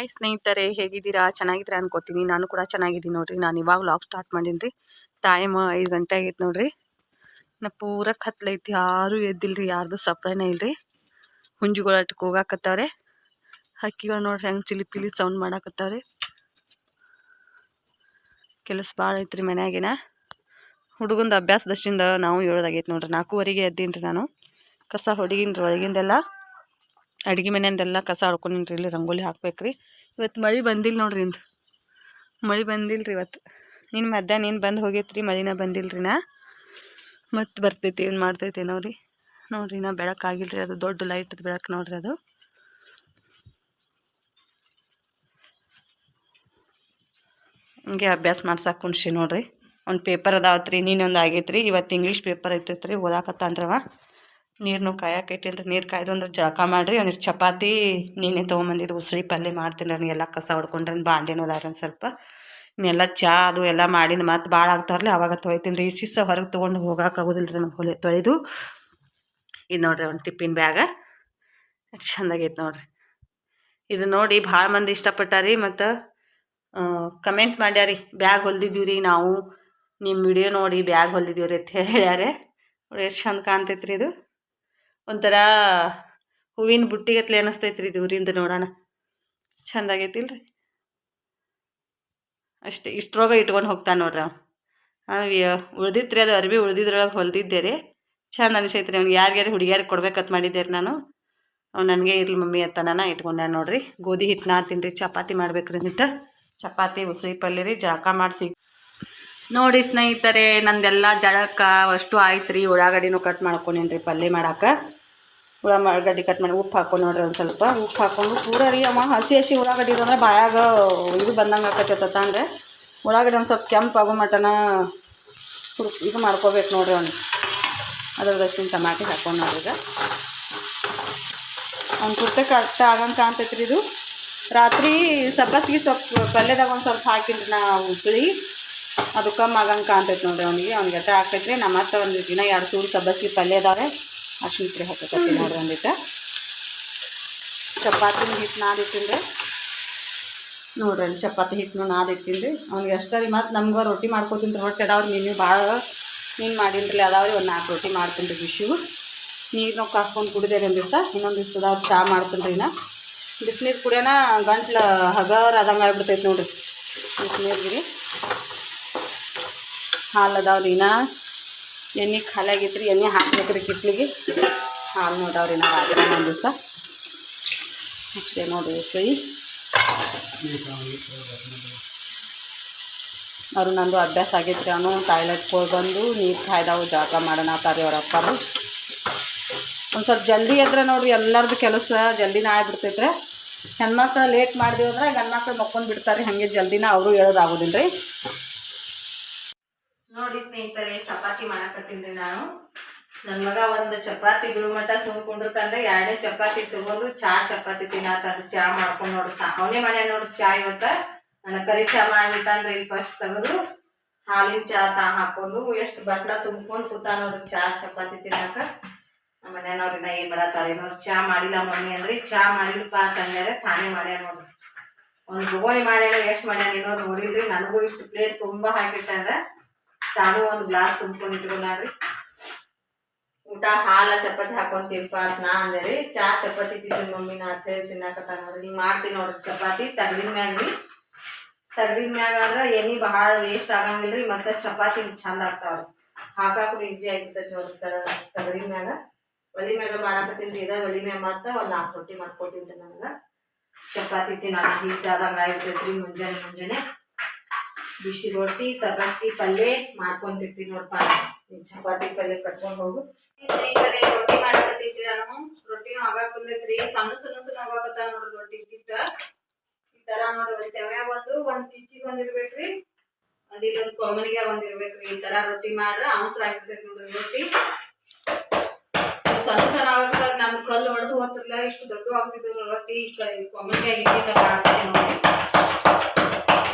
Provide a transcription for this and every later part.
Hi ಸ್ನೇಹಿತರೆ, ಹೇಗಿದ್ದೀರಾ? ಚೆನ್ನಾಗಿದ್ದೀರಾ ಅನ್ಕೋತೀನಿ. ನಾನು ಕೂಡ ಚೆನ್ನಾಗಿದ್ದೀನಿ ನೋಡ್ರಿ. ನಾನು ಇವಾಗ ಲಾಗ್ ಸ್ಟಾರ್ಟ್ ಮಾಡೀನಿ ರೀ ಟೈಮ್ ಐದು ಗಂಟೆ ಆಗೈತೆ ನೋಡ್ರಿ. ನಾ ಪೂರ ಕತ್ಲೈತಿ. ಯಾರೂ ಎದ್ದಿಲ್ರಿ, ಯಾರ್ದು ಸಪ್ರೇನೇ ಇಲ್ರಿ. ಹುಂಜುಗಳು ಅಟ್ಕೆ ಹೋಗಾಕತ್ತವ್ರೆ. ಹಕ್ಕಿಗಳು ನೋಡ್ರಿ ಹೆಂಗೆ ಚಿಲಿ ಪಿಲಿ ಸೌಂಡ್ ಮಾಡಾಕತ್ತವ್ರಿ. ಕೆಲಸ ಭಾಳ ಐತ್ರಿ ಮನ್ಯಾಗಿನ. ಹುಡುಗಂದು ಅಭ್ಯಾಸದಷ್ಟಿಂದ ನಾವು ಹೇಳೋದಾಗೈತೆ ನೋಡ್ರಿ. ನಾಲ್ಕೂವರೆಗೆ ಎದ್ದೀನಿ ರೀ ನಾನು. ಕಸ ಹೊಡಿಗಿನ ರೀ ಒಳಗಿಂದೆಲ್ಲ. ಅಡುಗೆ ಮನೆಯಿಂದೆಲ್ಲ ಕಸ ಹಾಡ್ಕೊಂಡಿನ್ರಿ ಇಲ್ಲಿ ರಂಗೋಲಿ ಹಾಕ್ಬೇಕು ರೀ ಇವತ್ತು ಮಳೆ ಬಂದಿಲ್ಲ ನೋಡ್ರಿ ಇಂದು. ಮಳೆ ಬಂದಿಲ್ಲ ರೀ ಇವತ್ತು ನಿನ್ನ ಮಧ್ಯಾಹ್ನ ಏನು ಬಂದು ಹೋಗೈತ್ರಿ, ಮಳಿನ ಬಂದಿಲ್ಲ ರೀ ನಾ ಮತ್ತೆ ಬರ್ತೈತಿ, ಏನು ಮಾಡ್ತೈತಿ ಏನೋ ರೀ ನೋಡ್ರಿ ನಾ ಬೆಳಕಾಗಿಲ್ಲ ರೀ ಅದು ದೊಡ್ಡ ಲೈಟ್ ಬೆಳಕು ನೋಡ್ರಿ ಅದು. ಹಂಗೆ ಅಭ್ಯಾಸ ಮಾಡ್ಸಕ್ಕೆ ಕುಣ್ಸಿ ನೋಡ್ರಿ. ಒಂದು ಪೇಪರ್ ಅದಾವತ್ರಿ, ನೀನೊಂದು ಆಗೈತ್ರಿ. ಇವತ್ತು ಇಂಗ್ಲೀಷ್ ಪೇಪರ್ ಐತೈತ್ರಿ ಓದಾಕತ್ತ ಓದಾಕತ್ತಂದ್ರವ. ನೀರನ್ನು ಕಾಯಕ್ಕೆ ನೀರು ಕಾಯ್ದು ಅಂದ್ರೆ ಜಳಕ ಮಾಡಿರಿ, ಒಂದಿಷ್ಟು ಚಪಾತಿ ನೀನೇ ತೊಗೊಂಬಂದಿದ್ದು ಉಸ್ರಿ ಪಲ್ಯ ಮಾಡ್ತೀನಿ ರೀ ಎಲ್ಲ ಕಸ ಹೊಡ್ಕೊಂಡ್ರೆ ಬಾಂಡೆನೂ ಅದಾರ ಒಂದು ಸ್ವಲ್ಪ. ಇನ್ನೆಲ್ಲ ಚಾ ಅದು ಎಲ್ಲ ಮಾಡಿದ ಮತ್ತೆ ಭಾಳ ಆಗ್ತಾರಲ್ಲ ಅವಾಗ ತೊಯ್ತೀನಿ ರೀ ಸಿಸ್ಸ ಹೊರಗೆ ತೊಗೊಂಡು ಹೋಗೋಕ್ಕಾಗೋದಿಲ್ಲ ರೀ ನಮ್ಗೆ ಹೊಲೆ ತೊಳೆದು. ಇದು ನೋಡಿರಿ ಒಂದು ಟಿಫಿನ್ ಬ್ಯಾಗ. ಚಂದಾಗೈತೆ ನೋಡಿರಿ. ಇದು ನೋಡಿ ಭಾಳ ಮಂದಿ ಇಷ್ಟಪಟ್ಟಾರಿ ಮತ್ತು ಕಮೆಂಟ್ ಮಾಡ್ಯಾರಿ, ಬ್ಯಾಗ್ ಹೊಲ್ದಿದ್ದೀವಿ ನಾವು. ನಿಮ್ಮ ವಿಡಿಯೋ ನೋಡಿ ಬ್ಯಾಗ್ ಹೊಲ್ದಿದ್ದೀವಿ ರೀ ಅಂತ ಹೇಳ್ಯಾರೆ. ನೋಡಿ ಎಷ್ಟು ಚಂದ ಕಾಣ್ತೈತ್ರಿ ಇದು. ಒಂಥರ ಹೂವಿನ ಬುಟ್ಟಿಗತ್ಲೆ ಅನಿಸ್ತೈತ್ರಿ ಇದು ಊರಿಂದ ನೋಡೋಣ ಚಂದ ಆಗೈತಿಲ್ರಿ ಅಷ್ಟೇ ಇಷ್ಟ್ರೋಗ ಇಟ್ಕೊಂಡು ಹೋಗ್ತಾನೆ ನೋಡ್ರಿ ಅವ್. ಉಳ್ದಿತ್ರಿ ಅದು ಅರ್ಬಿ ಉಳ್ದಿದ್ರೊಳಗೆ ಹೊಲ್ದಿದ್ದೆ ರೀ ಚಂದ ಅನಿಸೈತ್ರಿ ಅವ್ನಿಗೆ. ಯಾರ್ಯಾರು ಹುಡುಗಿಯಾರು ಕೊಡ್ಬೇಕಂತ ಮಾಡಿದ್ದೆ ರೀ ನಾನು. ಅವ್ನು ನನಗೆ ಇರ್ಲಿ ಮಮ್ಮಿ ಅಂತ ನಾನು ಇಟ್ಕೊಂಡೆ ನೋಡ್ರಿ. ಗೋಧಿ ಹಿಟ್ಟು ನಾ ತಿನ್ರಿ, ಚಪಾತಿ ಮಾಡ್ಬೇಕು ರೀ ನಿಟ್ಟು ಚಪಾತಿ, ಉಸಿರಿ ಪಲ್ಯ ರೀ ಜಳಕ ಮಾಡಿಸಿ. ನೋಡಿ ಸ್ನೇಹಿತರೆ, ನಂದೆಲ್ಲ ಜಳಕ ಅಷ್ಟು ಆಯ್ತು ರೀ ಉಳ್ಳಾಗಡ್ಡಿನೂ ಕಟ್ ಮಾಡ್ಕೊಂಡೇನ್ರಿ ಪಲ್ಯ ಮಾಡಕ್ಕೆ ಉಳ್ಳಾಗಡ್ಡಿ ಕಟ್ ಮಾಡಿ ಉಪ್ಪು ಹಾಕೊಂಡು ನೋಡ್ರಿ ಒಂದು ಸ್ವಲ್ಪ. ಉಪ್ಪು ಹಾಕೊಂಡು ಪೂರ ರೀ ಅಮ್ಮ, ಹಸಿ ಹಸಿ ಉಳ್ಳಾಗಡ್ಡಿ ಇದಂದ್ರೆ ಬಾಯಾಗ ಇದು ಬಂದಂಗೆ ಆಕತ್ತೈತ ಅಂದರೆ ಉಳ್ಳಾಗಡ್ಡಿ ಒಂದು ಸ್ವಲ್ಪ ಕೆಂಪು ಆಗೋ ಮಟನ ಇದು ಮಾಡ್ಕೋಬೇಕು ನೋಡ್ರಿ ಅವ್ನು. ಅದ್ರದಷ್ಟಿನ ಟಮಾಟಿ ಹಾಕೊಂಡು ನೋಡ್ರಿ ಅವ್ನು ಕುರ್ತೆ ಕರೆಕ್ಟ್ ಆಗಂಗೆ ಕಾಣ್ತೈತೆ ರೀ ಇದು. ರಾತ್ರಿ ಸಬ್ಬಸ್ಗೆ ಸ್ವಲ್ಪ ಪಲ್ಯದಾಗ ಒಂದು ಸ್ವಲ್ಪ ಹಾಕಿನ್ರಿ ನಾ ಉಳಿ ಅದು ಕಮ್ಮಿ ಆಗಂಗೆ ಕಾಣ್ತೈತೆ ನೋಡ್ರಿ ಅವ್ನಿಗೆ. ಅವ್ನಿಗೆ ಎಟ್ಟ ರೀ. ನಮ್ಮ ಮತ್ತೆ ಒಂದು ದಿನ ಎರಡು ಸೂರು ಸಬ್ಬಸ್ಗೆ ಪಲ್ಯ ಅದಾವೆ. ಅರ್ಶಿನ ಪುಡಿ ಹಾಕತ್ತೀನಿ ನೋಡ್ರಿ ಒಂದಿಟ್ಟು ಚಪಾತಿ ಹಿಟ್ಟು ನಾದಿಟ್ಟಿಂದ್ರೆ ನೋಡ್ರಿ ಅಲ್ಲಿ ಚಪಾತಿ ಹಿಟ್ಟನ್ನು ನಾದಿಟ್ಟಿನಿ ರೀ ಅವ್ನಿಗೆ ಅಷ್ಟೇ ರೀ, ಮತ್ತು ನಮ್ಗೆ ರೊಟ್ಟಿ ಮಾಡ್ಕೊತೀನಿ ರೀ ರೊಟ್ಟಿ ಅದಾವ್ರಿ, ನೀನು ಭಾಳ ನೀನು ಮಾಡೀನಿ ಅದಾವ್ರಿ, ಒಂದು ನಾಲ್ಕು ರೊಟ್ಟಿ ಮಾಡ್ತೀನಿ ರೀ ನೀರು ಕಾಸ್ಕೊಂಡು ಕುಡಿದೆ ಒಂದು ದಿವಸ, ಇನ್ನೊಂದು ಅವ್ರು ಚಹಾ ಮಾಡ್ತೀನಿ ರೀ ನಾ ಬಿಸಿನೀರು ಕುಡಿಯೋಣ ಗಂಟ್ಲು ಹಗರ್ ಆದಂಗೆ ಆಗ್ಬಿಡ್ತೈತೆ ನೋಡಿರಿ. ಬಿಸಿನೀರಿಗೆ ಹಾಲು ಅದಾವ್ರಿ ನಾ ಎಣ್ಣೆ ಖಾಲಿ ಆಗೈತೆ ರೀ ಎಣ್ಣೆ ಹಾಕ್ಬೇಕು ರೀ ಕಿಟ್ಲಿಗೆ. ಹಾಲು ನೋಡವ್ರಿ ನಾವು ಆದ್ರೆ ಒಂದು ದಿವಸ. ಮತ್ತೆ ನೋಡ್ರಿ ಸೈ. ಅವರು ನಂದು ಅಭ್ಯಾಸ ಆಗೈತೆ ರೀ ಅವನು ಟಾಯ್ಲೆಟ್ ಹೋಗಿ ಬಂದು ನೀರು ಕಾಯ್ದಾವು ಜಳಕ ಮಾಡೋಣ ಅವ್ರ ಅಪ್ಪರು. ಒಂದು ಸ್ವಲ್ಪ ಜಲ್ದಿ ಎದ್ರೆ ನೋಡ್ರಿ, ಎಲ್ಲರದು ಕೆಲಸ ಜಲ್ದಿನ ಆಗ್ಬಿಡ್ತೈತೆ ಹೆಣ್ಮಕ್ಳು ಲೇಟ್ ಮಾಡಿದೀವಿ ಅಂದ್ರೆ ಗಂಡು ಮಕ್ಳು ಮಕ್ಕೊಂಡು ಬಿಡ್ತಾರೆ ಹಾಗೆ ಜಲ್ದಿನ ಅವರು ಹೇಳೋದಾಗೋದಿಲ್ಲ ರೀ ನೋಡಿ ಸ್ನೇಹಿತರೆ, ಚಪಾತಿ ಮಾಡಕತ್ತೀನಿ ನಾನು. ನನ್ನ ಮಗ ಒಂದು ಚಪಾತಿ ಬಿಡು ಸುಮ್ ಕುಂಡಿರ್ತಂದ್ರೆ ಎರಡನೇ ಚಪಾತಿ ತಗೊಂಡು ಚಾ ಚಪಾತಿ ತಿನ್ನತ್ತಾರ ಚಾ ಮಾಡ್ಕೊಂಡು ನೋಡ್ತಾ ಅವನೇ ಮಾಡ್ಯಾನ ನೋಡ್ರಿ ಚಾ ಇವತ್ತ. ನನ್ನ ಕರಿ ಚಾ ಮಾಡಿಬಿಟ್ಟಂದ್ರೆ ಇಲ್ಲಿ ಫಸ್ಟ್ ತೆಗೆದು ಹಾಲಿನ ಚಾ ತಾ ಹಾಕೊಂಡು ಎಷ್ಟು ಬಟ್ಲ ತುಂಬ್ಕೊಂಡು ಕೂತ ನೋಡ್ರಿ ಚಾ ಚಪಾತಿ ತಿನ್ನಾಕ. ನಮ್ಮ ಮನೆಯವ್ರಿ ನಾ ಏನ್ ಮಾಡತ್ತಾರ ನೋಡ್ರಿ ಚಾ ಮಾಡಿಲ್ಲ ಮಮ್ಮಿ ಅಂದ್ರೆ ಚಾ ಮಾಡಿಲ್ಲಪ್ಪ ಅಂತಂದ್ರೆ ತಾನೇ ಮಾಡ್ಯ ನೋಡ್ರಿ ಒಂದ್ ಬೋಗಣಿ ಮಾಡ್ಯಾನ ಎಷ್ಟ್ ಮಾಡ್ಯಾನ ಏನೋ ನೋಡಿಲ್ರಿ. ನನಗೂ ಇಷ್ಟು ಪ್ಲೇಟ್ ತುಂಬಾ ಹಾಕಿಟ್ಟಂದ್ರ ತಾನು ಒಂದು ಗ್ಲಾಸ್ ತುಂಬಿಕೊಂಡು ಇಟ್ಕೊಂಡ್ರಿ ಊಟ ಹಾಲ ಚಪಾತಿ ಹಾಕೊಂಡ್ ತಿನ್ಪಾತ್ ನಾ ರೀ ಚಾ ಚಪಾತಿ ತಿಂತೀನಿ ಮಮ್ಮಿ, ನಾ ಅಂತ ಹೇಳಿ ತಿನ್ನಕ ನೋಡ್ರಿ. ಮಾಡ್ತೀನಿ ನೋಡ್ರಿ ಚಪಾತಿ ತಗಡಿನ ಮ್ಯಾಗ ರೀ. ತಗಡಿನ ಮ್ಯಾಗ ಆದ್ರ ಎಣ್ಣಿ ಬಹಳ ವೇಸ್ಟ್ ಆಗಂಗಿಲ್ರಿ, ಮತ್ತೆ ಚಪಾತಿ ಚಂದ ಆಗ್ತಾವ್ರಿ. ಹಾಕಾಕ್ರು ಈಜಿ ಆಗಿರ್ತೈತಿ ನೋಡ್ರಿ ತಗಡಿನ ಮ್ಯಾಗ. ಒಲಿ ಮ್ಯಾಗ ಮಾಡಾಕತ್ತೀನಿ ಇದ ಒಲಿ ಮ್ಯಾಗ ಮತ್ತೆ ಒಂದ್ ನಾಲ್ಕು ರೊಟ್ಟಿ ಮಾಡ್ಕೊತೀನಿ ನನಗ. ಚಪಾತಿ ತಿನ್ನ ಹೀಟ್ ಆದಂಗ ಆಗಿರ್ತೈತ್ರಿ ಮುಂಜಾನೆ ಮುಂಜಾನೆ. ಬಿಸಿ ರೊಟ್ಟಿ ಸಬ್ಬಸ್ಗಿ ಪಲ್ಯ ಮಾಡ್ಕೊಂತಿರ್ತೀನಿ ನೋಡಪ್ಪ ಚಪಾತಿ ಪಲ್ಯ ಕಟ್ಕೊಂಡು ಹೋಗು. ಸ್ನೇಹಿತರೆ, ರೊಟ್ಟಿ ಮಾಡಕತ್ತೈತ್ರಿ ನಾನು ರೊಟ್ಟಿನೂ ಆಗಾಕ ಬಂದೈತ್ರಿ. ಸಣ್ಣ ಸಣ್ಣ ಸಣ್ಣ ಆಗಾಕತ್ತಾವ ನೋಡ್ರಿ ರೊಟ್ಟಿ ಹಿಟ್ಟ ಈ ತರ ನೋಡ್ರಿ ಒಂದ್ ತೆವ್ಯಾಗ ಒಂದು, ಒಂದ್ ಕಿಚ್ಚಿಗೆ ಒಂದ್ ಇರ್ಬೇಕ್ರಿ. ಒಂದ್ ಇಲ್ಲೊಂದ್ ಕೊಮ್ಮನಿಗೆ ಒಂದಿರ್ಬೇಕ್ರಿ ಈ ತರ ರೊಟ್ಟಿ ಮಾಡ್ರ ಅವಸರ ಆಗ್ಬಿಡ್ತೈತಿ ನೋಡ್ರಿ ರೊಟ್ಟಿ. ಸಣ್ಣ ಸಣ್ಣ ಆಗಾಕ ನಮ್ ಕಲ್ಲು ಹೊಡೆದು ಹೋಗ್ತಿರ್ಲಿಲ್ಲ. ಇಷ್ಟು ದೊಡ್ಡ ಆಗ್ತಿದ್ರು ರೊಟ್ಟಿ ಕೊಮ್ಮನಿಗೆ ಮಾಡ್ತೀನಿ ನೋಡ್ರಿ.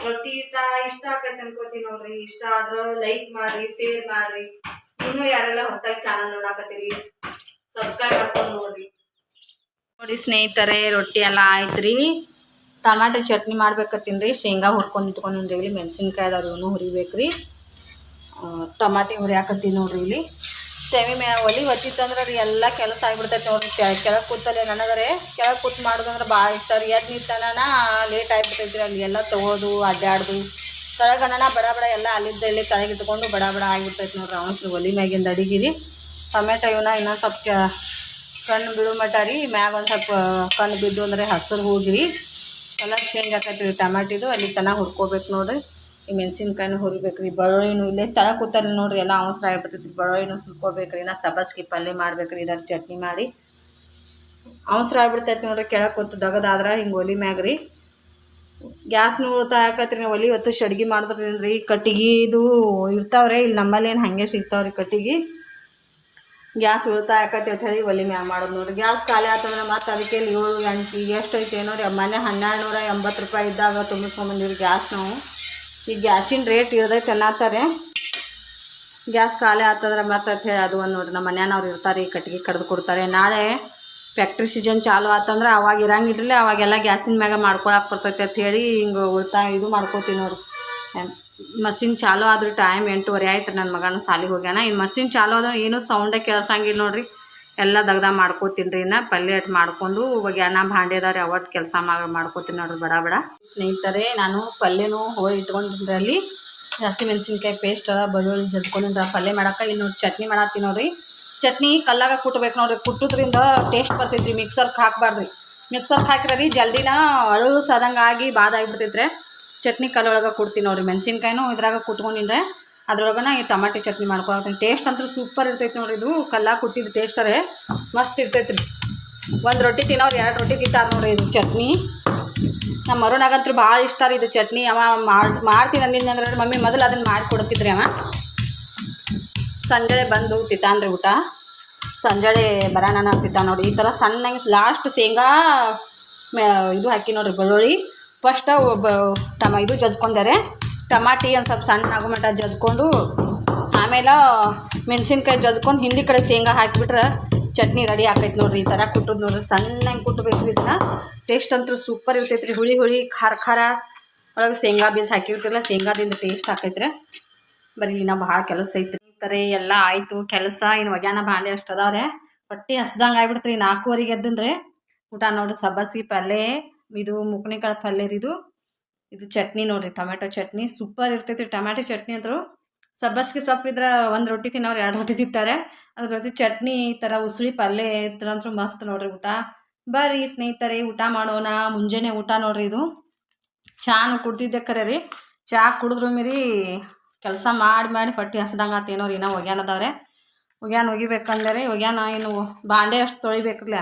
ರೊಟ್ಟಿ ಇಷ್ಟ ಇಷ್ಟ ಆಕೈತೆ ಅನ್ಕೋತೀನಿ ನೋಡ್ರಿ. ಇಷ್ಟ ಆದ್ರ ಲೈಕ್ ಮಾಡ್ರಿ ಶೇರ್ ಮಾಡ್ರಿ. ಇನ್ನು ಯಾರೆಲ್ಲ ಹೊಸದಾಗಿ ಚಾನಲ್ ನೋಡಾಕತ್ತೀರಿ ಸಬ್ಸ್ಕ್ರೈಬ್ ಮಾಡ್ಕೊಂಡು ನೋಡ್ರಿ. ನೋಡಿ ಸ್ನೇಹಿತರೆ, ರೊಟ್ಟಿ ಎಲ್ಲ ಆಯ್ತ್ರಿ ಟಮಾಟೆ ಚಟ್ನಿ ಮಾಡ್ಬೇಕತ್ತೀನಿ ಶೇಂಗಾ ಹುರ್ಕೊಂಡು ಇಟ್ಕೊಂಡಿನಿ ಇಲ್ಲಿ ಮೆಣಸಿನ್ಕಾಯಿ ಹುರಿಬೇಕ್ರಿ. ಹುರಿಬೇಕ್ರಿ ಟಮಾಟಿ ಹುರಿಯಾಕತ್ತೀನಿ ನೋಡ್ರಿ ಇಲ್ಲಿ. ಮ್ಯಾ ಒಲಿ ಹೊತ್ತಿತ್ತಂದ್ರೆ ರೀ ಎಲ್ಲ ಕೆಲಸ ಆಗ್ಬಿಡ್ತೈತೆ ನೋಡಿ ಕೆಳಗೆ ಕೂತಲ್ಲೇ ನನಗರೆ ಕೆಳಗೆ ಕೂತ್ ಮಾಡೋದಂದ್ರೆ ಭಾಳ ಇಷ್ಟ ರೀ. ಎದ್ದು ನಿಂತನ ಲೇಟ್ ಆಗಿಬಿಡ್ತೈತಿ ಅಲ್ಲಿ ಎಲ್ಲ ತೊಗೋದು ಅಡ್ಡಾಡ್ದು ತಳಗನ ಬಡ ಬಡ ಎಲ್ಲ ಅಲ್ಲಿದ್ದ ಇಲ್ಲಿ ಕೆಳಗೆ ಇಟ್ಕೊಂಡು ಬಡ ಬಡ ಆಗಿಬಿಡ್ತೈತೆ ನೋಡ್ರಿ ಅವನ್ಸ್ರಿ ಒಲಿ ಮ್ಯಾಗಿಂದ ಅಡಿಗಿರಿ ಟೊಮೆಟೊ ಇವನ್ನ ಇನ್ನೊಂದು ಸ್ವಲ್ಪ ಕಣ್ಣು ಬಿಡು ಮಟ ರೀ. ಮ್ಯಾಗ ಒಂದು ಸ್ವಲ್ಪ ಕಣ್ಣು ಬಿದ್ದು ಅಂದರೆ ಹಸಿರು ಹೋಗಿರಿ ಎಲ್ಲ ಚೇಂಜ್ ಆಕೈತಿ ರೀ ಟಮಾಟಿದು. ಅಲ್ಲಿ ತನಕ ಹುರ್ಕೋಬೇಕು ನೋಡ್ರಿ. ಈ ಮೆಣಸಿನ್ಕಾಯಿನೂ ಹುರಿಬೇಕು ರೀ ಬೆಳ್ಳುಳ್ಳಿನೂ ಇಲ್ಲೇ ತಳ ಕೂತಲ್ಲಿ ನೋಡ್ರಿ ಎಲ್ಲ ಅವಸರ ಆಗಿಬಿಟ್ಟಿರ್ತೈತಿ ಬೆಳ್ಳುಳ್ಳಿನೂ ಸುಲ್ಕೋಬೇಕು ರೀ ನಾ ಸಬಸ್ಗಿ ಪಲ್ಯ ಮಾಡ್ಬೇಕು ರೀ ಇದಾರ ಚಟ್ನಿ ಮಾಡಿ. ಅವಸರ ಆಗ್ಬಿಡ್ತೈತಿ ನೋಡ್ರಿ ಕೆಳಗೆ ಕೂತು ದಗದಾದ್ರೆ ಹಿಂಗೆ ಒಲಿ ಮ್ಯಾಗ ರೀ ಗ್ಯಾಸ್ನು ಉಳಿತಾಯ ಆಕತ್ರಿ ನಾವು ಒಲಿ ಇವತ್ತು ಅಡ್ಗೆ ಮಾಡಿದ್ರಿ ಕಟ್ಟಿಗೆದು ಇರ್ತಾವ್ರಿ, ಇಲ್ಲಿ ನಮ್ಮಲ್ಲಿ ಏನು ಹಾಗೆ ಸಿಗ್ತಾವ್ರಿ ಕಟ್ಟಿಗೆ. ಗ್ಯಾಸ್ ಉಳಿತಾಯ ಆಕತಿ ಅಂತ ಹೇಳಿ ಒಲಿ ಮ್ಯಾಗ ಮಾಡೋದು ನೋಡ್ರಿ. ಗ್ಯಾಸ್ ಖಾಲಿ ಆತಂದ್ರೆ ಮತ್ತೆ ಅದಕ್ಕೆ ಏಳು ಎಂಟು ಎಷ್ಟು ಐತೆ ಏನೋ ರೀ ಮನೆ ಹನ್ನೆರಡು ನೂರ ಎಂಬತ್ತು ರೂಪಾಯಿ ಇದ್ದಾಗ ತುಂಬಿಸ್ಕೊಂಬಂದಿವ್ರಿ ಗ್ಯಾಸ್ ನಾವು. ಈಗ ಗ್ಯಾಸಿನ ರೇಟ್ ಇಳ್ದೈತೆ ಅನ್ನತ್ತಾರೆ ಗ್ಯಾಸ್ ಖಾಲಿ ಆತಂದ್ರೆ ಮತ್ತೆ ಅದು ಒಂದು ನೋಡ್ರಿ, ನಮ್ಮ ಮನ್ಯಾನವ್ರು ಇರ್ತಾರೆ, ಈ ಕಟ್ಟಿಗೆ ಕಡ್ದು ಕೊಡ್ತಾರೆ. ನಾಳೆ ಫ್ಯಾಕ್ಟ್ರಿ ಸೀಸನ್ ಚಾಲು ಆತಂದ್ರೆ ಅವಾಗ ಇರಂಗಿಡ್ರಿ ಅವಾಗೆಲ್ಲ ಗ್ಯಾಸಿನ ಮ್ಯಾಗ ಮಾಡ್ಕೊಳಕ್ಕೆ ಬರ್ತೈತೆ ಅಂತ ಹೇಳಿ ಹಿಂಗೆ ಉಳ್ತಾಯ ಇದು ಮಾಡ್ಕೋತೀವಿ ನೋಡ್ರಿ. ಮಷಿನ್ ಚಾಲು ಆದ್ರೆ ಟೈಮ್ ಎಂಟುವರೆ ಆಯ್ತು ನನ್ನ ಮಗನೂ ಸಾಲಿಗೆ ಹೋಗ್ಯಾನ. ಇನ್ನು ಮಷಿನ್ ಚಾಲು ಆದ್ರೆ ಏನೂ ಸೌಂಡೇ ಕೇಳ್ಸಂಗಿಲ್ಲ ನೋಡ್ರಿ. ಎಲ್ಲ ದಗ್ದ ಮಾಡ್ಕೋತೀನಿ ಇನ್ನು, ಪಲ್ಯ ಅಟ್ ಮಾಡ್ಕೊಂಡು ಒಗ್ಯಾನ ಭಾಂಡೆದಾರೆ ಅವತ್ತು ಕೆಲಸ ಮಾಡ್ಕೋತೀನಿ ನೋಡ್ರಿ, ಬಡ ಬಡ. ಸ್ನೇಹಿತರೆ, ನಾನು ಪಲ್ಯನೂ ಹೋಳಿ ಅಲ್ಲಿ. ಹಸಿಮೆಣ್ಸಿನ್ಕಾಯಿ ಪೇಸ್ಟ್ ಬೆಳ್ಳುಳ್ಳಿ ಜಜ್ಕೊಂಡಿದ್ರ ಪಲ್ಯ ಮಾಡಕ್ಕೆ ಇನ್ನು ಚಟ್ನಿ ಮಾಡತ್ತೀನಿ ನೋಡ್ರಿ. ಚಟ್ನಿ ಕಲ್ಲಾಗ ಕುಟ್ಬೇಕು ನೋಡ್ರಿ, ಕುಟ್ಟೋದ್ರಿಂದ ಟೇಸ್ಟ್ ಬರ್ತೈತ್ರಿ ಮಿಕ್ಸರ್ಗೆ ಹಾಕ್ಬಾರ್ದ್ರಿ ಮಿಕ್ಸರ್ಗೆ ಹಾಕಿದ್ರೆ ರೀ ಜಲ್ದಿನ ಅಳು ಸದಂಗೆ ಆಗಿ ಬಾದ ಆಗಿಬಿಡ್ತೈತ್ರಿ. ಚಟ್ನಿ ಕಲ್ಲೊಳಗೆ ಕುಡ್ತೀನಿ ನೋಡ್ರಿ, ಮೆಣಸಿನ್ಕಾಯಿನೂ ಇದ್ರಾಗ ಕುಟ್ಕೊಂಡಿದ್ರೆ ಅದ್ರೊಳಗನ ಈ ಟಮಾಟಿ ಚಟ್ನಿ ಮಾಡ್ಕೊಳ್ತೀನಿ ಟೇಸ್ಟ್ ಅಂತೂ ಸೂಪರ್ ಇರ್ತೈತಿ ನೋಡ್ರಿ. ಇದು ಕಲ್ಲಾಗ ಕುಟ್ಟಿದ ಟೇಸ್ಟರೇ ಮಸ್ತ್ ಇರ್ತೈತಿ ರೀ. ಒಂದು ರೊಟ್ಟಿ ತಿನ್ನೋರು ಎರಡು ರೊಟ್ಟಿ ತಿಂತಾರೆ ನೋಡ್ರಿ ಇದು ಚಟ್ನಿ. ನಮ್ಮ ಮರುನಾಗಂತೂ ಭಾಳ ಇಷ್ಟ ರೀ ಇದು ಚಟ್ನಿ. ಅವ ಮಾಡಿ, ಮಾಡ್ತೀನಿ ಅಂದಿದ್ನಂದ್ರೆ ಮಮ್ಮಿ ಮೊದಲು ಅದನ್ನು ಮಾಡಿಕೊಡ್ತಿದ್ರಿ ಅವ. ಸಂಜೆ ಬಂದು ತಿಂತಾನ್ರಿ ಊಟ. ಸಂಜೆ ಬರೋಣ ತಿತ್ತ ನೋಡಿ ಈ ಥರ ಸಣ್ಣಗೆ ಲಾಸ್ಟ್ ಶೇಂಗಾ ಇದು ಹಾಕಿ ನೋಡ್ರಿ ಬೆಳ್ಳುಳ್ಳಿ. ಫಸ್ಟ್ ಒಬ್ಬ ಟಮ, ಇದು ಜಜ್ಕೊಂಡಾರೆ. ಟಮಾಟಿ ಒಂದು ಸ್ವಲ್ಪ ಸಣ್ಣ ಆಗೋ ಜಜ್ಕೊಂಡು, ಆಮೇಲೆ ಮೆಣಸಿನ್ಕಾಯಿ ಜಜ್ಕೊಂಡು ಹಿಂದಿ ಕಡೆ ಶೇಂಗಾ ಹಾಕಿಬಿಟ್ರೆ ಚಟ್ನಿ ರೆಡಿ ಆಕೈತೆ ನೋಡ್ರಿ. ಈ ಥರ ಕುಟ್ಟದು ನೋಡ್ರಿ, ಸಣ್ಣಂಗೆ ಕುಟ್ಟಬೇಕು ಇದನ್ನ. ಟೇಸ್ಟ್ ಅಂತೂ ಸೂಪರ್ ಇರ್ತೈತೆ ರೀ ಹುಳಿ ಹುಳಿ, ಖಾರ ಖಾರ. ಒಳಗೆ ಶೇಂಗಾ ಬೀಜ ಹಾಕಿರ್ತಿರಲ್ಲ, ಶೇಂಗಾದಿಂದ ಟೇಸ್ಟ್ ಆಕೈತ್ರಿ. ಬರೀ ಇನ್ನ ಭಾಳ ಕೆಲಸ ಐತ್ರಿ. ಈ ಥರ ಎಲ್ಲ ಆಯಿತು. ಕೆಲಸ ಇನ್ನು ಒಗ್ಯಾನ ಬಾಂಡೆ ಅಷ್ಟು ಅದಾವ್ರೆ. ಹೊಟ್ಟೆ ಹಸ್ದಂಗೆ ಆಗ್ಬಿಡ್ತ್ರಿ ನಾಲ್ಕೂವರೆಗೆ ಎದ್ದಂದ್ರೆ. ಊಟ ನೋಡ್ರಿ ಸಬ್ಬಸಿ ಪಲ್ಯ, ಇದು ಮುಕ್ನಿಕಾಳು ಪಲ್ಯ ರೀ ಇದು. ಇದು ಚಟ್ನಿ ನೋಡ್ರಿ ಟೊಮೆಟೊ ಚಟ್ನಿ ಸೂಪರ್ ಇರ್ತೈತಿ. ಟೊಮೆಟೊ ಚಟ್ನಿ ಅಂದ್ರು ಸಬ್ಬಸ್ಗೆ ಸೊಪ್ಪು ಇದ್ರೆ ಒಂದು ರೊಟ್ಟಿ ತಿನ್ನೋರು ಎರಡು ರೊಟ್ಟಿ ತಿಂತಾರೆ. ಅದ್ರ ಜೊತೆ ಚಟ್ನಿ ಈ ಥರ ಉಸುಳಿ ಪಲ್ಯ ಇದ್ರ ಅಂತೂ ಮಸ್ತ್ ನೋಡ್ರಿ ಊಟ. ಬರ್ರಿ ಸ್ನೇಹಿತರೆ, ಊಟ ಮಾಡೋಣ. ಮುಂಜಾನೆ ಊಟ ನೋಡ್ರಿ ಇದು. ಚಾನು ಕುಡ್ದಿದ್ದೆ ಕರೆ ರೀ. ಚಾ ಕುಡಿದ್ರು ಮೀರಿ ಕೆಲಸ ಮಾಡಿ ಮಾಡಿ ಪಟ್ಟಿ ಹಸ್ದಂಗೆ ಆತೇನೋ ರೀ, ಇನ್ನೂ ಒಗ್ಯಾನ ಅದಾವ್ರೆ. ಒಗ್ಯಾನ ಒಗಿಬೇಕಂದರೆ, ಒಗ್ಯಾನ ಏನು ಬಾಂಡೆ ಅಷ್ಟು ತೊಳಿಬೇಕಲ್ಲ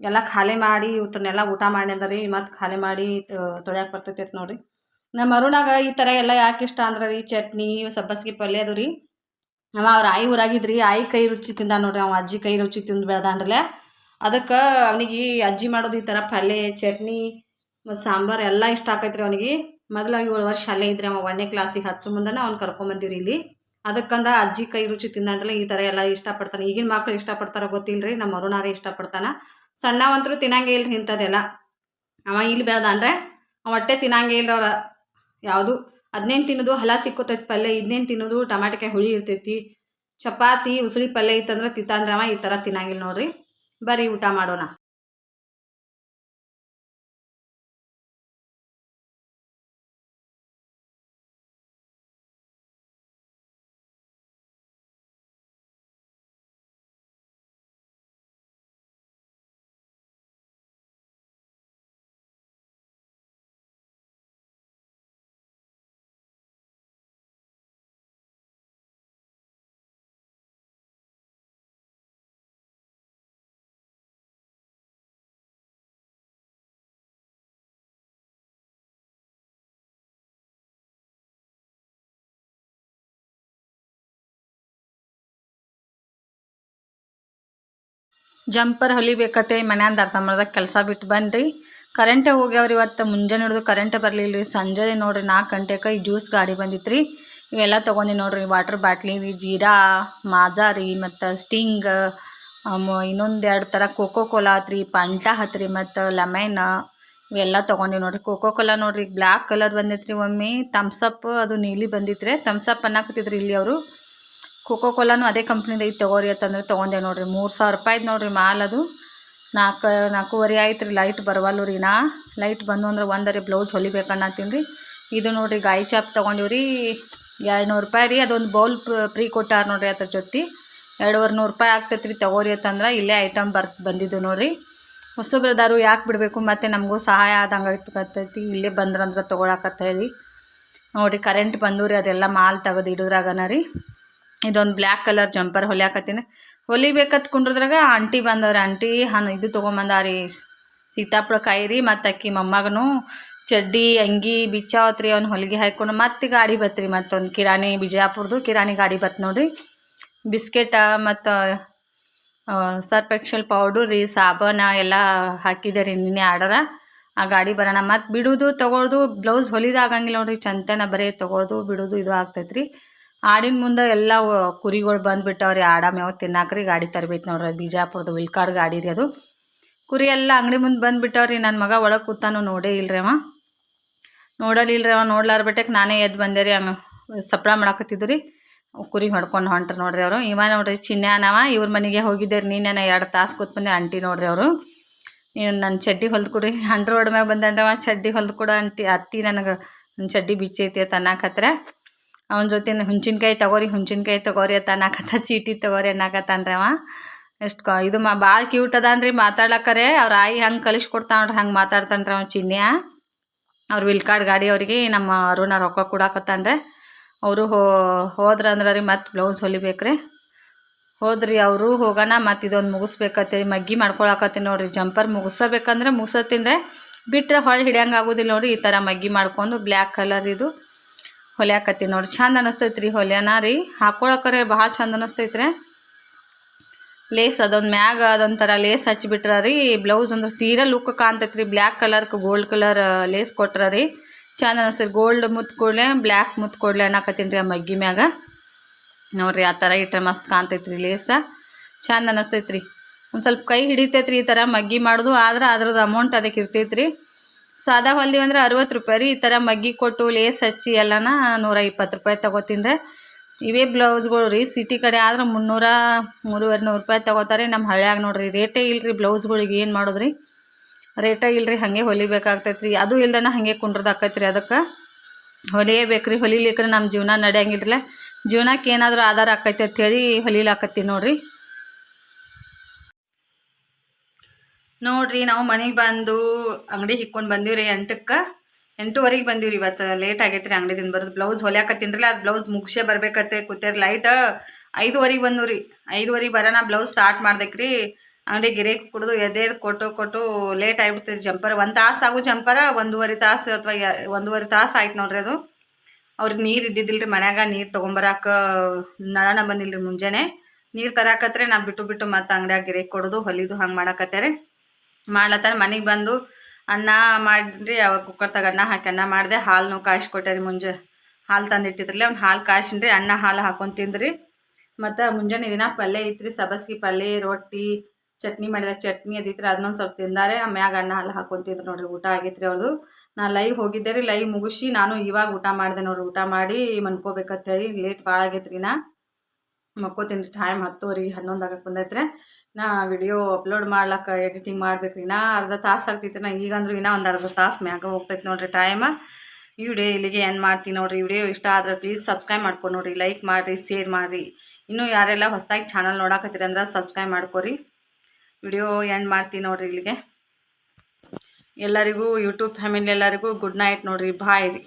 ಎಲ್ಲ ಖಾಲಿ ಮಾಡಿ ಇವತ್ತನ್ನೆಲ್ಲ ಊಟ ಮಾಡಿ ರೀ ಮತ್ತು ಖಾಲಿ ಮಾಡಿ ತೊಳ್ಯಾಕೆ ಬರ್ತೈತಿ ನೋಡ್ರಿ. ನಮ್ಮ ಅರುಣಾಗ ಈ ಥರ ಎಲ್ಲ ಯಾಕೆ ಇಷ್ಟ ಅಂದ್ರೆ ರೀ ಚಟ್ನಿ, ಸಬ್ಬಸ್ಗಿ ಪಲ್ಯ ಅದು ರೀ ಅವ ಅವ್ರ ಆಯಿ ಊರಾಗಿದ್ರಿ, ಆಯಿ ಕೈ ರುಚಿ ತಿಂದ ನೋಡ್ರಿ ಅವ, ಅಜ್ಜಿ ಕೈ ರುಚಿ ತಿಂದು ಬೆಳ್ದಾನ್ರಲ್ಲ. ಅದಕ್ಕೆ ಅವನಿಗೆ ಅಜ್ಜಿ ಮಾಡೋದು ಈ ಥರ ಪಲ್ಯ, ಚಟ್ನಿ, ಮತ್ತು ಸಾಂಬಾರು ಎಲ್ಲ ಇಷ್ಟ ಆಕೈತ್ರಿ ಅವನಿಗೆ. ಮೊದಲಾಗಿ ಏಳು ವರ್ಷ ಅಲ್ಲೇ ಇದ್ರಿ ಅವ, ಒಂದನೇ ಕ್ಲಾಸಿಗೆ ಹಚ್ಚು ಮುಂದನ ಅವ್ನು ಕರ್ಕೊಂಬಂದಿರಿ ಇಲ್ಲಿ. ಅದಕ್ಕಂದ ಅಜ್ಜಿ ಕೈ ರುಚಿ ತಿಂದಂದ್ರಲ್ಲ ಈ ಥರ ಎಲ್ಲ ಇಷ್ಟಪಡ್ತಾನೆ ಈಗಿನ ಮಕ್ಳು ಇಷ್ಟಪಡ್ತಾರೋ ಗೊತ್ತಿಲ್ಲ ರೀ ನಮ್ಮ ಅರುಣಾರೇ ಇಷ್ಟಪಡ್ತಾನ ಸಣ್ಣವಂತರೂ ತಿನ್ನಂಗೆ ಇಲ್ರಿ ಇಂಥದ್ದೆಲ್ಲ. ಅವ ಇಲ್ಲಿ ಬೆಳ್ದಾನ್ರೆ ಅವ ಹೊಟ್ಟೆ ತಿನ್ನಂಗೆ ಇಲ್ಲ ಅವ್ರ. ಯಾವುದು? ಅದನ್ನೇನು ತಿನ್ನೋದು? ಹಲ ಸಿಕ್ಕೋತೈತಿ ಪಲ್ಯ. ಇದನ್ನೇನು ತಿನ್ನೋದು? ಟಮಾಟಿಕಾಯಿ ಹುಳಿ ಇರ್ತೈತಿ. ಚಪಾತಿ ಉಸುಳಿ ಪಲ್ಯ ಇತ್ತಂದ್ರೆ ತಿತ್ತಂದ್ರೆ ಅವ. ಈ ಥರ ತಿನ್ನಂಗಿಲ್ಲ ನೋಡ್ರಿ. ಬರ್ರಿ ಊಟ ಮಾಡೋಣ. ಜಂಪರ್ ಹೊಲಿಬೇಕತ್ತೆ ಮನ್ಯಾಂದ ಅರ್ಥ ಮಾಡ್ದಾಗ ಕೆಲಸ ಬಿಟ್ಟು ಬನ್ನಿರಿ ಕರೆಂಟೇ ಹೋಗ್ಯಾವ್ರಿ ಇವತ್ತು ಮುಂಜಾನೆ ಹಿಡಿದು ಕರೆಂಟ್ ಬರಲಿಲ್ಲ ರೀ. ಸಂಜೆ ನೋಡ್ರಿ ನಾಲ್ಕು ಗಂಟೆಗೆ ಈ ಜ್ಯೂಸ್ ಗಾಡಿ ಬಂದಿತ್ತು ರೀ ಇವೆಲ್ಲ ತೊಗೊಂಡಿ ನೋಡ್ರಿ ವಾಟರ್ ಬಾಟ್ಲಿ ಜೀರಾ, ಮಾಜಾ ರೀ, ಮತ್ತು ಸ್ಟಿಂಗ್ ಇನ್ನೊಂದು ಎರಡು ಥರ ಕೋಕೋ ಕೋಲಾ ಆತ್ರಿ ಪಂಟ ಹತ್ರಿ ಮತ್ತು ಲೆಮನ್ ಇವೆಲ್ಲ ತೊಗೊಂಡಿವಿ ನೋಡ್ರಿ. ಕೋಕೋ ಕೋಲಾ ನೋಡ್ರಿ ಬ್ಲ್ಯಾಕ್ ಕಲರ್ ರೀ ಒಮ್ಮೆ. ಥಮ್ಸಪ್ ಅದು ನೀಲಿ ಬಂದಿತ್ತು ರೀ ಥಮ್ಸಪ್ ಅನ್ನಾಕತ್ತಿದ್ರು ಇಲ್ಲಿ ಅವರು. ಕೋಕೋ ಕೋಲಾನು ಅದೇ ಕಂಪ್ನಿದ ಈಗ ತೊಗೋರಿ ಅಂತಂದ್ರೆ ತೊಗೊಂಡೆ ನೋಡ್ರಿ. ಮೂರು ಸಾವಿರ ರೂಪಾಯಿದು ನೋಡ್ರಿ ಮಾಲ್ ಅದು. ನಾಲ್ಕು ನಾಲ್ಕೂವರೆ ಆಯ್ತು ರೀ ಲೈಟ್ ಬರವಲ್ಲು ರೀ ನಾ. ಲೈಟ್ ಬಂದು ಅಂದ್ರೆ ಒಂದರೆ ಬ್ಲೌಸ್ ಹೊಲಿಬೇಕನ್ನತ್ತೀನಿ ರೀ ಇದು ನೋಡ್ರಿ ಗಾಯಿ ಚಾಪ್ ತೊಗೊಂಡಿವಿ ರೀ. ಎರಡು ನೂರು ರೂಪಾಯಿ ರೀ. ಅದೊಂದು ಬೌಲ್ ಫ್ರೀ ಕೊಟ್ಟಾರ ನೋಡ್ರಿ ಅದ್ರ ಜೊತೆ ಎರಡುವರೆ ನೂರು ರೂಪಾಯಿ ಆಗ್ತೈತೆ ರೀ ತೊಗೋರಿ ಅಂತಂದ್ರೆ ಇಲ್ಲೇ ಐಟಮ್ ಬರ್, ಬಂದಿದ್ದು ನೋಡ್ರಿ. ಹೊಸಬ್ರದಾರು ಯಾಕೆ ಬಿಡಬೇಕು? ಮತ್ತು ನಮಗೂ ಸಹಾಯ ಆದಂಗೆ ಆಗ್ತೈತಿ ಇಲ್ಲೇ ಬಂದ್ರಂದ್ರೆ ತೊಗೊಳಕತ್ತ ಹೇಳಿ. ನೋಡಿರಿ ಕರೆಂಟ್ ಬಂದೂರಿ ಅದೆಲ್ಲ ಮಾಲ್ ತೆಗೆದು ಇಡೋದ್ರಾಗನ ರೀ. ಇದೊಂದು ಬ್ಲ್ಯಾಕ್ ಕಲರ್ ಜಂಪರ್ ಹೊಲಿಯಾಕತ್ತೀನಿ. ಹೊಲಿಬೇಕತ್ ಕುಂಡ್ರದ್ರಾಗ ಆಂಟಿ ಬಂದವ್ರಿ. ಆಂಟಿ ಹನ್ ಇದು ತೊಗೊಂಬಂದಾರಿ. ಸೀತಾಪುಳ ಕಾಯಿರಿ ಮತ್ತು ಅಕ್ಕಿ ಮೊಮ್ಮಗನು ಚಡ್ಡಿ, ಅಂಗಿ ಬಿಚ್ಚಾವತ್ರಿ ಅವ್ನು ಹೊಲಿಗೆ ಹಾಕ್ಕೊಂಡು ಮತ್ತೆ ಗಾಡಿ ಬತ್ರಿ. ಮತ್ತೊಂದು ಕಿರಾಣಿ ಬಿಜಾಪುರದು ಕಿರಾಣಿ ಗಾಡಿ ಬತ್ ನೋಡ್ರಿ. ಬಿಸ್ಕೆಟ ಮತ್ತು ಸರ್ಪೆಕ್ಷಲ್ ಪೌಡರ್ ರೀ, ಸಾಬೂನ ಎಲ್ಲ ಹಾಕಿದೆ ರೀ ನಿನ್ನೆ ಆರ್ಡರ. ಆ ಗಾಡಿ ಬರೋಣ. ಮತ್ತು ಬಿಡೋದು, ತೊಗೊಳ್ದು, ಬ್ಲೌಸ್ ಹೊಲಿದಾಗಂಗಿಲ್ಲ ನೋಡಿರಿ. ಚಂತನ ಬರೀ ತೊಗೊಳ್ದು, ಬಿಡೋದು ಇದು ಆಗ್ತೈತೆ ರೀ ಆಡಿನ ಮುಂದೆ ಎಲ್ಲ ಕುರಿಗಳು ಬಂದುಬಿಟ್ಟವ್ರಿ. ಆಡ ಮೇವು ತಿನ್ನಾಕ್ರಿ, ಗಾಡಿ ತರಬೇಕು ನೋಡ್ರಿ. ಬಿಜಾಪುರದ ವಿಲ್ಕಾಡ್ ಗಾಡಿ ರೀ ಅದು. ಕುರಿ ಎಲ್ಲ ಅಂಗಡಿ ಮುಂದೆ ಬಂದುಬಿಟ್ಟವ್ರಿ. ನನ್ನ ಮಗ ಒಳಗೆ ಕೂತಾನು ನೋಡೇ ಇಲ್ರಿ ಅವ. ನೋಡಲಿಲ್ರಿ ಅವ. ನೋಡ್ಲಾರ ಬಿಟ್ಟಕ್ಕೆ ನಾನೇ ಎದ್ದು ಬಂದೆ ರೀ ಅವನು. ಸಪ್ಳ ಮಾಡಾಕತ್ತಿದ್ದು ಕುರಿ ಹೊಡ್ಕೊಂಡು ಹೊಂಟ್ರಿ ನೋಡ್ರಿ ಅವರು. ಇವ ನೋಡ್ರಿ ಚಿನ್ಯಾನವ ಇವ್ರ ಮನೆಗೆ ಹೋಗಿದ್ದೆ ರೀ ನೀನೇನ ಎರಡು ತಾಸು ಕೂತ್ ಬಂದೆ ಆಂಟಿ ನೋಡ್ರಿ ಅವರು. ನೀನು ನನ್ನ ಚಡ್ಡಿ ಹೊಲ್ದು ಕೊಡ್ರಿ. ಹಂಡ್ರ್ ರೋಡ್ ಮ್ಯಾಗ ಬಂದ್ರವ ಚಡ್ಡಿ ಹೊಲ್ದು ಕೊಡ ಅಂಟಿ ಅತ್ತಿ ನನಗೆ. ನನ್ನ ಚಡ್ಡಿ ಬಿಚ್ಚೈತಿ ಅಂತ ಅವನ ಜೊತೆ ಹುಂಚಿನ್ಕಾಯಿ ತಗೋರಿ ಹುಂಚಿನ್ಕಾಯಿ ತಗೋರಿ ಅಂತ ಅನ್ನಕತ್ತ, ಚೀಟಿ ತಗೋರಿ ಅನ್ನಕತ್ತಾನ್ರಿ ಅವ. ಎಷ್ಟು ಕ ಇದು ಮಾ ಭಾಳ ಕ್ಯೂಟ್ ಅದಾನ್ರಿ ಮಾತಾಡ್ಲಕ್ಕರೆ ಅವ್ರ ಆಯಿ ಹಂಗೆ ಕಲಿಸ್ಕೊಡ್ತಾನ್ರಿ ಹಂಗೆ ಮಾತಾಡ್ತಾನ್ರಿ ಅವ್ನು ಚಿನ್ಯ. ಅವ್ರು ವಿಲ್ಕಾಡ್ ಗಾಡಿ ಅವ್ರಿಗೆ ನಮ್ಮ ಅರುಣ ರೊಕ್ಕ ಕೊಡಾಕತ್ತಂದ್ರೆ ಅವರು ಹೋ ಹೋದ್ರಂದ್ರೆ ರೀ ಮತ್ತೆ ಬ್ಲೌಸ್ ಹೊಲಿಬೇಕ್ರಿ. ಹೋದ್ರಿ ಅವರು ಹೋಗೋಣ, ಮತ್ತು ಇದೊಂದು ಮುಗಿಸ್ಬೇಕತ್ತೀರಿ ಮಗ್ಗಿ ಮಾಡ್ಕೊಳಕತ್ತೀನಿ ನೋಡ್ರಿ. ಜಂಪರ್ ಮುಗಿಸಬೇಕಂದ್ರೆ ಮುಗಿಸತ್ತಿಂದ್ರೆ ಬಿಟ್ಟರೆ ಹೊಳ್ಳಿ ಹಿಡಿಯಂಗೆ ಆಗೋದಿಲ್ಲ ನೋಡ್ರಿ. ಈ ಥರ ಮಗ್ಗಿ ಮಾಡ್ಕೊಂಡು ಬ್ಲ್ಯಾಕ್ ಕಲರ್ ಇದು. ಹೊಲ್ಯಾಕತ್ತೀನಿ ನೋಡಿ ಚಂದ ಅನಿಸ್ತೈತೆ ರೀ ಹೊಲ್ಯಾನ ರೀ. ಹಾಕೊಳಕರೆ ಭಾಳ ಚಂದ ಅನಿಸ್ತೈತೆ ರೀ ಲೇಸ್ ಅದೊಂದು ಮ್ಯಾಗ ಅದೊಂಥರ ಲೇಸ್ ಹಚ್ಚಿಬಿಟ್ರ ರೀ. ಬ್ಲೌಸ್ ಅಂದ್ರೆ ತೀರಾ ಲುಕ್ ಕಾಣ್ತೈತೆ ರೀ ಬ್ಲ್ಯಾಕ್ ಕಲರ್ಕ್ ಗೋಲ್ಡ್ ಕಲರ್ ಲೇಸ್ ಕೊಟ್ರ ರೀ. ಚಂದ ಅನಿಸ್ತೈತಿ ಗೋಲ್ಡ್ ಮುತ್ತು ಕೊಡ್ಲೆ, ಬ್ಲ್ಯಾಕ್ ಮುತ್ತು ಕೊಡ್ಲೆ ಅನ್ನಕತ್ತೀನಿ ರೀ ಆ ಮಗ್ಗಿ ಮ್ಯಾಗ. ನೋಡ್ರಿ ಆ ಥರ ಇಟ್ಟರೆ ಮಸ್ತ್ ಕಾಣ್ತೈತೆ ರೀ ಲೇಸ. ಚಂದ ಅನಿಸ್ತೈತ್ರಿ. ಒಂದು ಸ್ವಲ್ಪ ಕೈ ಹಿಡಿತೈತೆ ರೀ ಈ ಥರ ಮಗ್ಗಿ ಮಾಡೋದು. ಆದ್ರೆ ಅದ್ರದ್ದು ಅಮೌಂಟ್ ಅದಕ್ಕೆ ಇರ್ತೈತೆ ರೀ ಸಾದಾ ಹೊಲ್ದಿ ಅಂದ್ರೆ ಅರವತ್ತು ರೂಪಾಯಿ ರೀ. ಈ ಥರ ಮಗ್ಗಿ ಕೊಟ್ಟು ಲೇಸ್ ಹಚ್ಚಿ ಎಲ್ಲನ ನೂರ ಇಪ್ಪತ್ತು ರೂಪಾಯಿ ತಗೋತೀನಿ ಇವೇ ಬ್ಲೌಸ್ಗಳು ರೀ. ಸಿಟಿ ಕಡೆ ಆದ್ರೆ ಮುನ್ನೂರ ಮೂರುವರೆ ನೂರು ರೂಪಾಯಿ ತಗೋತಾರೆ. ನಮ್ಮ ಹಳ್ಳಿಯಾಗ ನೋಡ್ರಿ ರೇಟೇ ಇಲ್ರಿ ಬ್ಲೌಸ್ಗಳಿಗೆ. ಏನು ಮಾಡೋದು ರೀ ರೇಟೇ ಇಲ್ರಿ, ಹಾಗೆ ಹೊಲಿಬೇಕಾಗ್ತೈತೆ ರೀ. ಅದು ಇಲ್ದನ ಹಾಗೆ ಕುಂಡ್ರದಾಕೈತೆ ರೀ ಅದಕ್ಕೆ. ಹೊಲಿಯಬೇಕು ರೀ ಹೊಲಿಲಿಕ್ಕೆ ನಮ್ಮ ಜೀವನ ನಡೆಯಂಗಿಲ್ಲ ಜೀವನಕ್ಕೆ ಏನಾದರೂ ಆಧಾರ ಆಕೈತೆ ಅಂಥೇಳಿ ಹೊಲಿಲಾಕತ್ತಿ ನೋಡ್ರಿ. ನೋಡ್ರಿ ನಾವು ಮನೆಗೆ ಬಂದು ಅಂಗಡಿ ಹಿಕ್ಕೊಂಡು ಬಂದೀವ್ರಿ ಎಂಟಕ್ಕೆ. ಎಂಟೂವರೆಗೆ ಬಂದೀವ್ರಿ ಇವತ್ತು ಲೇಟ್ ಆಗೈತ್ರಿ ಅಂಗಡಿ ಅಂಗಡಿದಿಂದ ಬರೋದು. ಬ್ಲೌಸ್ ಹೊಲ್ಯಾಕತ್ತೀನಿ ಅದು ಬ್ಲೌಸ್ ಮುಗಿಸೇ ಬರ್ಬೇಕತ್ತೆ. ಕೂತೇರಿ ಲೈಟ್ ಐದುವರೆಗೆ ರೀ ಐದುವರೆಗೆ ಬರೋಣ ಬ್ಲೌಸ್ ಸ್ಟಾರ್ಟ್ ಮಾಡ್ದಕ್ರಿ ಅಂಗಡಿ ಗಿರೇಕ್ ಕುಡಿದು ಎದೆ ಕೊಟ್ಟು ಕೊಟ್ಟು ಲೇಟ್ ಆಗಿಬಿಡ್ತೀರಿ ಜಂಪರ್ ಒಂದು ತಾಸು ಆಗು ಜಂಪರ ಒಂದೂವರೆ ತಾಸು ಅಥವಾ ಒಂದೂವರೆ ತಾಸು ಆಯ್ತು ನೋಡ್ರಿ ಅದು. ಅವ್ರಿಗೆ ನೀರು ಇದ್ದಿದ್ದಿಲ್ಲ ರೀ ಮನ್ಯಾಗ, ನೀರು ತೊಗೊಂಬರಾಕ ನಡೋಣ ಬಂದಿಲ್ಲ ರೀ ಮುಂಜಾನೆ. ನೀರು ತರಾಕತ್ರೆ ನಾ ಬಿಟ್ಟು ಬಿಟ್ಟು ಮತ್ತೆ ಅಂಗಡಿಯಾಗ ಗಿರೇಕ್ ಕೊಡೋದು, ಹೊಲಿದು ಹಂಗೆ ಮಾಡಾಕತ್ತಾರೆ. ಮಾಡ್ಲತ್ತಾರ. ಮನೆಗೆ ಬಂದು ಅನ್ನ ಮಾಡಿರಿ ಅವಾಗ ಕುಕ್ಕರ್ ತಗ ಅನ್ನ ಹಾಕಿ ಅನ್ನ ಮಾಡಿದೆ, ಹಾಲು ಕಾಯಿಸ್ಕೊಟ್ಟೆ ರೀ ಮುಂಜೆ. ಹಾಲು ತಂದಿಟ್ಟಿದ್ರಲ್ಲ ಅವ್ನು ಹಾಲು ಕಾಯಿಸಿನ್ರಿ, ಅನ್ನ ಹಾಲು ಹಾಕೊಂಡು ತಿಂದ್ರಿ. ಮತ್ತು ಮುಂಜಾನೆ ದಿನ ಪಲ್ಯ ಐತ್ರಿ ಸಬಸ್ಗಿ ಪಲ್ಯ, ರೊಟ್ಟಿ, ಚಟ್ನಿ ಮಾಡಿದ ಚಟ್ನಿ ಅದಿತ್ರ ಅದನ್ನೊಂದು ಸ್ವಲ್ಪ ತಿಂದಾರೆ ಮ್ಯಾಗ ಅನ್ನ ಹಾಲು ಹಾಕೊಂಡು ತಿಂದ್ರು ನೋಡ್ರಿ, ಊಟ ಆಗೈತ್ರಿ ಅವ್ರದ್ದು ನಾ ಲೈವ್ ಹೋಗಿದ್ದೆ ರೀ ಲೈವ್ ಮುಗಿಸಿ ನಾನು ಇವಾಗ ಊಟ ಮಾಡಿದೆ ನೋಡ್ರಿ, ಊಟ ಮಾಡಿ ಮನ್ಕೋಬೇಕಂತೇಳಿ ಲೇಟ್ ಭಾಳ ಆಗೈತ್ರಿ ನಾ. ಮಕ್ಕೋತೀನಿ ಟೈಮ್ ಹತ್ತುವರೆ, ಹನ್ನೊಂದು ಆಗಕ್ಕೆ ಬಂದೈತ್ರಿ. ನಾ ವಿಡಿಯೋ ಅಪ್ಲೋಡ್ ಮಾಡ್ಲಕ್ಕ ಎಡಿಟಿಂಗ್ ಮಾಡ್ಬೇಕು ಇನ್ನೂ ಅರ್ಧ ತಾಸು ಆಗ್ತೈತೆ ನಾ ಈಗಂದ್ರೂ ಇನ್ನೂ ಒಂದು ಅರ್ಧ ತಾಸು ಮ್ಯಾಗ ಹೋಗ್ತೈತಿ ನೋಡ್ರಿ ಟೈಮ ಈ ವಿಡಿಯೋ ಇಲ್ಲಿಗೆ ಏನು ಮಾಡ್ತೀನಿ ನೋಡ್ರಿ. ವಿಡಿಯೋ ಇಷ್ಟ ಆದ್ರೆ ಪ್ಲೀಸ್ ಸಬ್ಸ್ಕ್ರೈಬ್ ಮಾಡ್ಕೊಂಡು ನೋಡ್ರಿ. ಲೈಕ್ ಮಾಡಿರಿ ಶೇರ್ ಮಾಡಿರಿ. ಇನ್ನೂ ಯಾರೆಲ್ಲ ಹೊಸದಾಗಿ ಚಾನಲ್ ನೋಡಕತ್ತೀರಿ ಅಂದ್ರೆ ಸಬ್ಸ್ಕ್ರೈಬ್ ಮಾಡ್ಕೊರಿ. ವಿಡಿಯೋ ಎಂಡ್ ಮಾಡ್ತೀನಿ ನೋಡಿರಿ ಇಲ್ಲಿಗೆ. ಎಲ್ಲರಿಗೂ ಯೂಟ್ಯೂಬ್ ಫ್ಯಾಮಿಲಿ ಎಲ್ಲರಿಗೂ ಗುಡ್ ನೈಟ್ ನೋಡಿರಿ. ಬಾಯ್ ರೀ.